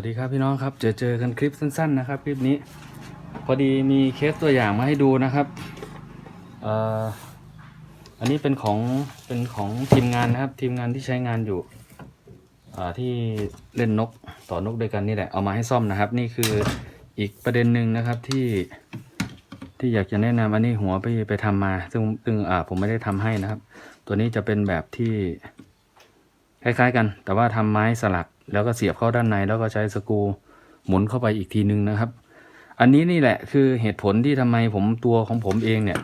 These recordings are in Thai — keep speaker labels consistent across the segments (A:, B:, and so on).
A: วัสดีครับพี่น้องครับ เจอเจอกันคลิปสั้น ๆ นะครับ คลิปนี้ พอดีมีเคสตัวอย่างมาให้ดูนะครับเอ่ออันนี้เป็นของเป็นของทีมงานนะครับ ทีมงานที่ใช้งานอยู่อ่าที่เล่นนกต่อนกด้วยกันนี่แหละเอามาให้ซ่อมนะครับ นี่คืออีกประเด็นหนึ่งนะครับที่ที่อยากจะแนะนำอันนี้หัวไปไปทำมา ซึ่งซึ่งอ่าผมไม่ได้ทำให้นะครับ ตัวนี้จะเป็นแบบที่คล้าย ๆ กัน แต่ว่าทำไม้สลัก แล้วก็เสียบเข้าด้านในแล้วก็ใช้สกรูหมุนเข้าไปอีกทีนึงนะครับ อันนี้นี่แหละคือเหตุผลที่ทำไมผมตัวของผมเองเนี่ย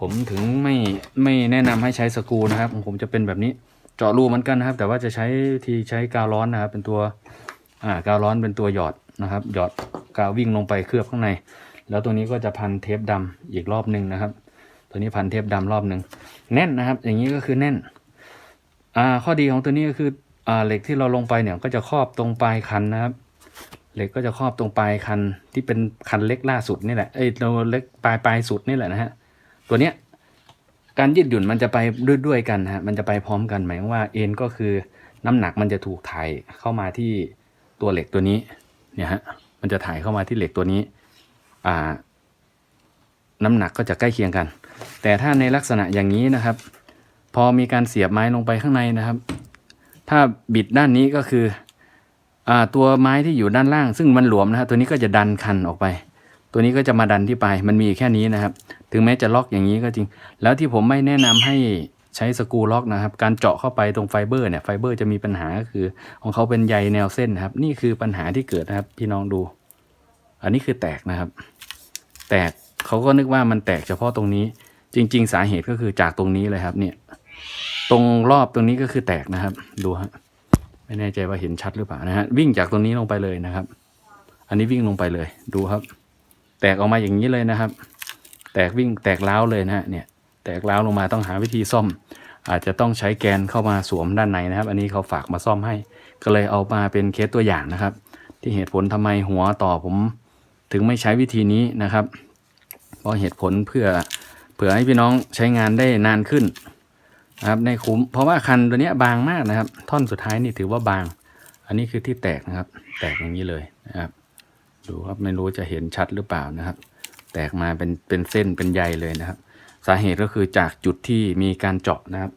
A: ผมถึงไม่ไม่แนะนำให้ใช้สกรูนะครับ ผมจะเป็นแบบนี้เจาะรูเหมือนกันนะครับ แต่ว่าจะใช้ที่ใช้กาวร้อนนะครับ เป็นตัวอ่ากาวร้อนเป็นตัวหยอดนะครับ หยอดกาววิ่งลงไปเคลือบข้างใน แล้วตัวนี้ก็จะพันเทปดำอีกรอบหนึ่งนะครับ ตัวนี้พันเทปดำรอบหนึ่งแน่นนะครับ อย่างนี้ก็คือแน่นอ่าข้อดีของตัวนี้ก็คือ เหล็กที่เราลงไปเนี่ยก็จะครอบตรงปลายคันนะครับ เหล็กก็จะครอบตรงปลายคันที่เป็นคันเล็กล่าสุดนี่แหละเอ้ยเราเล็กปลายปลายสุดนี่แหละนะฮะตัวเนี้ยการยืดหยุ่นมันจะไปด้วยด้วยกันฮะมันจะไปพร้อมกันหมายว่าเอ็นก็คือน้ำหนักมันจะถูกถ่ายเข้ามาที่ตัวเหล็กตัวนี้เนี่ยฮะมันจะถ่ายเข้ามาที่เหล็กตัวนี้อ่าน้ำหนักก็จะใกล้เคียงกัน แต่ถ้าในลักษณะอย่างนี้นะครับ พอมีการเสียบไม้ลงไปข้างในนะครับ ถ้าบิดด้านนี้ก็คืออ่าตัวไม้ที่อยู่ด้านล่าง ซึ่งมันหลวมนะครับตัวนี้ก็จะดันคันออกไป ตัวนี้ก็จะมาดันที่ปลายมันมีแค่นี้นะครับ ถึงแม้จะล็อกอย่างนี้ก็จริง แล้วที่ผมไม่แนะนำให้ใช้สกรูล็อกนะครับ การเจาะเข้าไปตรงไฟเบอร์เนี่ยไฟเบอร์จะมีปัญหาก็คือ ของเขาเป็นใยแนวเส้นนะครับ นี่คือปัญหาที่เกิดนะครับ พี่น้องดู อันนี้คือแตกนะครับ แตกเขาก็นึกว่ามันแตกเฉพาะตรงนี้ จริง ๆ สาเหตุก็คือจากตรงนี้เลยครับ เนี่ย ตรงรอบตรงนี้ก็คือแตกนะครับ ดูฮะไม่แน่ใจว่าเห็นชัดหรือเปล่านะฮะวิ่งจากตรงนี้ลงไปเลยนะครับ อันนี้วิ่งลงไปเลยดูครับ แตกออกมาอย่างนี้เลยนะครับ แตกวิ่งแตกเล้าเลยนะฮะเนี่ย แตกเล้าลงมาต้องหาวิธีซ่อม อาจจะต้องใช้แกนเข้ามาสวมด้านในนะครับ อันนี้เขาฝากมาซ่อมให้ ก็เลยเอามาเป็นเคสตัวอย่างนะครับ ที่เหตุผลทำไมหัวต่อผม ถึงไม่ใช้วิธีนี้นะครับ เพราะเหตุผลเพื่อเผื่อให้พี่น้องใช้งานได้นานขึ้น นะครับได้คุ้มเพราะว่าคันตัวเนี้ยบางมากนะครับ ท่อนสุดท้ายนี่ถือว่าบาง อันนี้คือที่แตกนะครับ แตกอย่างนี้เลยนะครับดูครับไม่รู้จะเห็นชัดหรือเปล่านะครับ แตกมาเป็นเป็นเส้นเป็นใยเลยนะครับ สาเหตุก็คือจากจุดที่มีการเจาะนะครับ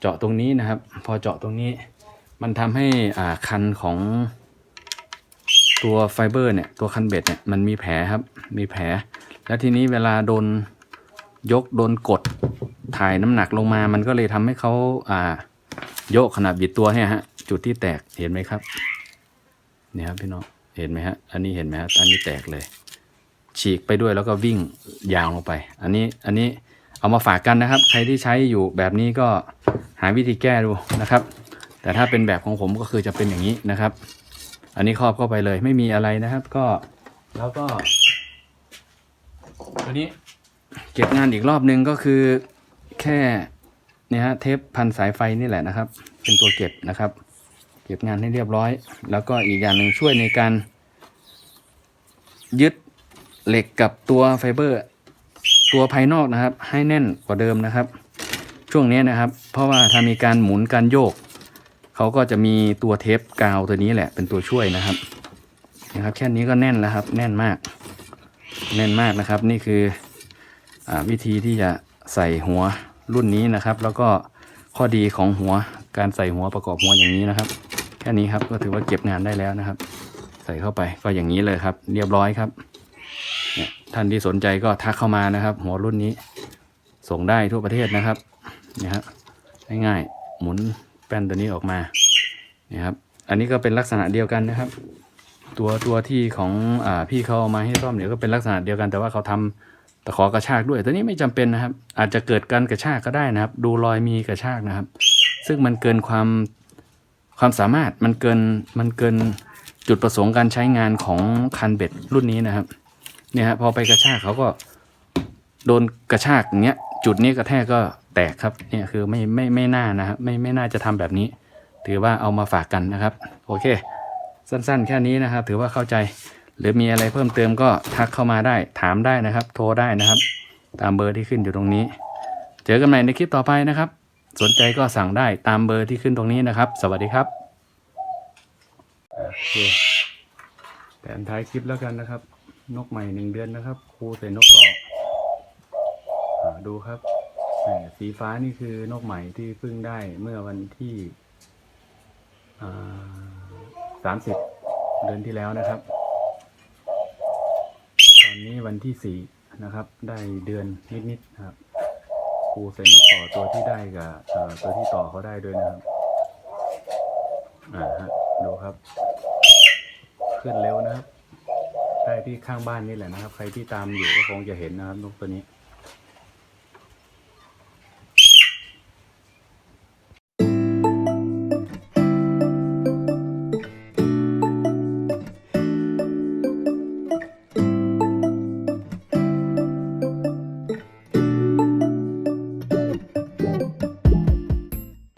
A: เจาะตรงนี้นะครับ พอเจาะตรงนี้ มันทำให้อ่าคันของตัวไฟเบอร์เนี่ยตัวคันเบ็ดเนี่ยมันมีแผลครับ มีแผล แล้วทีนี้เวลาโดนยกโดนกด ถ่ายน้ำหนักลงมา มันก็เลยทำให้เขาอ่า โยกขนาดบิดตัวให้ฮะ จุดที่แตกเห็นไหมครับเนี่ยครับพี่น้องเห็นไหมฮะ อันนี้เห็นไหมฮะ อันนี้แตกเลย ฉีกไปด้วยแล้วก็วิ่งยาวลงไป อันนี้อันนี้เอามาฝากกันนะครับ ใครที่ใช้อยู่แบบนี้ก็หาวิธีแก้ดูนะครับ แต่ถ้าเป็นแบบของผมก็คือจะเป็นอย่างนี้นะครับ อันนี้ครอบเข้าไปเลยไม่มีอะไรนะครับ ก็แล้วก็ตัวนี้เก็บงานอีกรอบนึงก็คือ แค่เนี่ยฮะเทปพันสายไฟนี่แหละนะครับ เป็นตัวเก็บนะครับ เก็บงานให้เรียบร้อย แล้วก็อีกอย่างหนึ่งช่วยในการ ยึดเหล็กกับตัวไฟเบอร์ ตัวภายนอกนะครับ ให้แน่นกว่าเดิมนะครับ ช่วงนี้นะครับ เพราะว่าถ้ามีการหมุนการโยกเขาก็จะมีตัวเทปกาวตัวนี้แหละ เป็นตัวช่วยนะครับนะครับ แค่นี้ก็แน่นแล้วครับ แน่นมาก แน่นมากนะครับ นี่คืออวิธีที่จะใส่หัว รุ่นนี้นะครับ แล้วก็ข้อดีของหัวการใส่หัวประกอบหัวอย่างนี้นะครับ แค่นี้ครับก็ถือว่าเก็บงานได้แล้วนะครับ ใส่เข้าไปก็อย่างนี้เลยครับ เรียบร้อยครับเนี่ยท่านที่สนใจก็ทักเข้ามานะครับ หัวรุ่นนี้ ส่งได้ทั่วประเทศนะครับนี่ฮะง่ายๆหมุนแป้นตัวนี้ออกมาเนี่ยครับ อันนี้ก็เป็นลักษณะเดียวกันนะครับ ตัวตัวที่ของอพี่เขาเอามาให้ซ่อมเนี่ยก็เป็นลักษณะเดียวกันแต่ว่าเขาทำ ตะขอกระชากด้วยตัวนี้ไม่จำเป็นนะครับ อาจจะเกิดการกระชากก็ได้นะครับ ดูรอยมีกระชากนะครับ ซึ่งมันเกินความความสามารถมันเกินมันเกินจุดประสงค์การใช้งานของคันเบ็ดรุ่นนี้นะครับ เนี่ยฮะพอไปกระชากเขาก็โดนกระชากอย่างเงี้ย จุดนี้กระแทกก็แตกครับ เนี่ยคือไม่ไม่ไม่น่านะครับไม่ไม่น่าจะทำแบบนี้ ถือว่าเอามาฝากกันนะครับ โอเค สั้นๆ แค่นี้นะครับ ถือว่าเข้าใจ หรือมีอะไรเพิ่มเติมก็ทักเข้ามาได้ถามได้นะครับ โทรได้นะครับ ตามเบอร์ที่ขึ้นอยู่ตรงนี้ เจอกันใหม่ในคลิปต่อไปนะครับ สนใจก็สั่งได้ตามเบอร์ที่ขึ้นตรงนี้นะครับ สวัสดีครับโอเคแต่อันท้ายคลิปแล้วกันนะครับ นกใหม่หนึ่งเดือนนะครับครูใส่นกต่ออดูครับสีฟ้านี่คือนกใหม่ที่เพิ่งได้เมื่อวันที่สามสิบเดือนที่แล้วนะครับ วันที่สี่นะครับ ได้เดือนนิดๆนะครับครูใส่นกต่อตัวที่ได้กับตัวที่ต่อเขาได้ด้วยนะครับอ่าฮะดูครับ ขึ้นเร็วนะครับ ได้ที่ข้างบ้านนี่แหละนะครับ ใครที่ตามอยู่ก็คงจะเห็นนะครับนกตัวนี้